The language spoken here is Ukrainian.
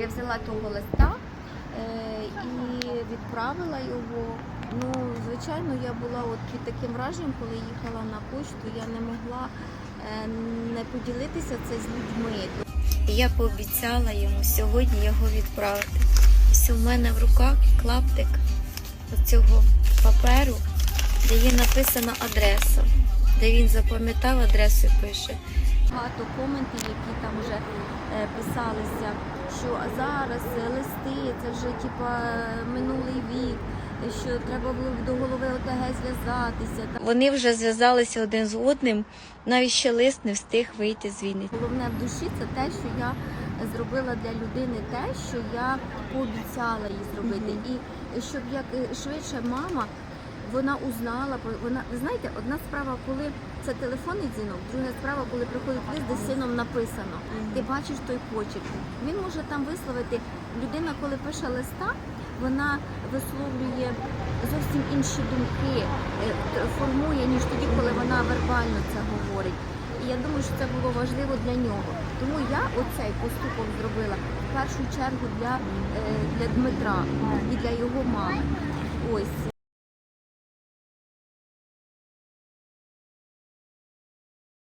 Я взяла того листа е, і відправила його. Ну, звичайно, я була от під таким враженням, коли їхала на почту, я не могла е, не поділитися це з людьми. Я пообіцяла йому сьогодні його відправити. Ось у мене в руках клаптик цього паперу, де є написана адреса, де він запам'ятав адресу і пише. Багато коментів, які там вже е, писалися, що зараз е, листи, це вже типа минулий вік, е, що треба було до голови ОТГ зв'язатися. Вони вже зв'язалися один з одним, навіть ще лист не встиг вийти з війни. Головне в душі це те, що я зробила для людини те, що я пообіцяла їй зробити. І щоб як е, швидше мама вона узнала про вона. Ви знаєте, одна справа, коли це телефонний дзвінок, друга справа, коли приходить лист, де сином написано. Ти бачиш той почерк. Він може там висловити. Людина, коли пише листа, вона висловлює зовсім інші думки, е, формує, ніж тоді, коли вона вербально це говорить. І я думаю, що це було важливо для нього. Тому я оцей поступок зробила в першу чергу для, е, для Дмитра і для його мами. Ось